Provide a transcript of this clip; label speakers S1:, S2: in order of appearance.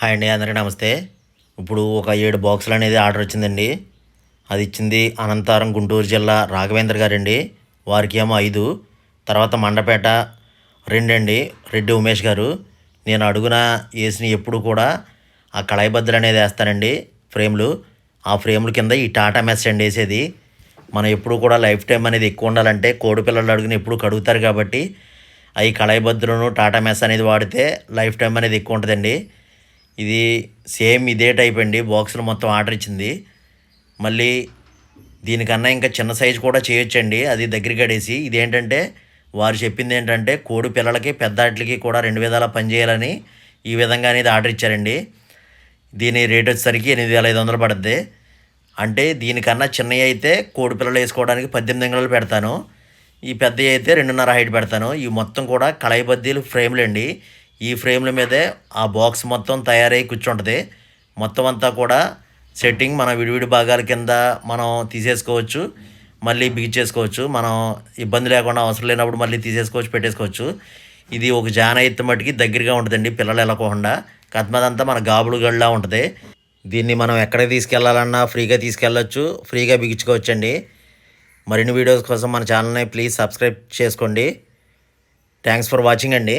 S1: Hi అండి అందరికీ నమస్తే. ఇప్పుడు ఒక ఏడు బాక్సులు అనేది ఆర్డర్ వచ్చిందండి. అది ఇచ్చింది అనంతరం గుంటూరు జిల్లా రాఘవేంద్ర గారండి. వారికి ఏమో ఐదు. తర్వాత మండపేట రెండండి. రెడ్డి ఉమేష్ గారు. నేను అడుగున వేసిన ఎప్పుడు కూడా ఆ కళాయిబద్దలు అనేది వేస్తానండి ఫ్రేమ్లు. ఆ ఫ్రేమ్ల కింద ఈ టాటా మెస్ అండి వేసేది. మనం ఎప్పుడు కూడా లైఫ్ టైం అనేది ఎక్కువ ఉండాలంటే కోడి పిల్లలు అడుగుని ఎప్పుడు కడుగుతారు కాబట్టి అవి కళాయి బద్దులను టాటా మెస్ అనేది వాడితే లైఫ్ టైం అనేది ఎక్కువ ఉంటుందండి. ఇది సేమ్ ఇదే టైప్ అండి. బాక్సులు మొత్తం ఆర్డర్ ఇచ్చింది. మళ్ళీ దీనికన్నా ఇంకా చిన్న సైజు కూడా చేయొచ్చండి. అది దగ్గరికి అడేసి ఇదేంటంటే వారు చెప్పింది ఏంటంటే కోడి పిల్లలకి పెద్ద వాటికి కూడా రెండు విధాలా పనిచేయాలని ఈ విధంగా అనేది ఆర్డర్ ఇచ్చారండి. దీని రేట్ వచ్చేసరికి ఎనిమిది వేల ఐదు వందలు పడుద్ది. అంటే దీనికన్నా చిన్నవి అయితే కోడి పిల్లలు వేసుకోవడానికి పద్దెనిమిది గంటలు పెడతాను. ఈ పెద్దవి అయితే రెండున్నర హైట్ పెడతాను. ఈ మొత్తం కూడా కళాయి బద్దీలు ఫ్రేమ్లు అండి ఈ ఫ్రేమ్ల మీదే ఆ బాక్స్ మొత్తం తయారై కూర్చుంటుంది. మొత్తం అంతా కూడా సెట్టింగ్ మన విడివిడి భాగాల కింద మనం తీసేసుకోవచ్చు. మళ్ళీ బిగించేసుకోవచ్చు మనం ఇబ్బంది లేకుండా అవసరం లేనప్పుడు మళ్ళీ తీసేసుకోవచ్చు పెట్టేసుకోవచ్చు. ఇది ఒక జాన ఎత్తు మట్టుకి దగ్గరగా ఉంటుందండి పిల్లలు వెళ్ళకోకుండా కత్మదంతా మన గాబులు గడిలా ఉంటుంది. దీన్ని మనం ఎక్కడికి తీసుకెళ్ళాలన్నా ఫ్రీగా తీసుకెళ్ళొచ్చు ఫ్రీగా బిగించుకోవచ్చండి. మరిన్ని వీడియోస్ కోసం మన ఛానల్ని ప్లీజ్ సబ్స్క్రైబ్ చేసుకోండి. థ్యాంక్స్ ఫర్ వాచింగ్ అండి.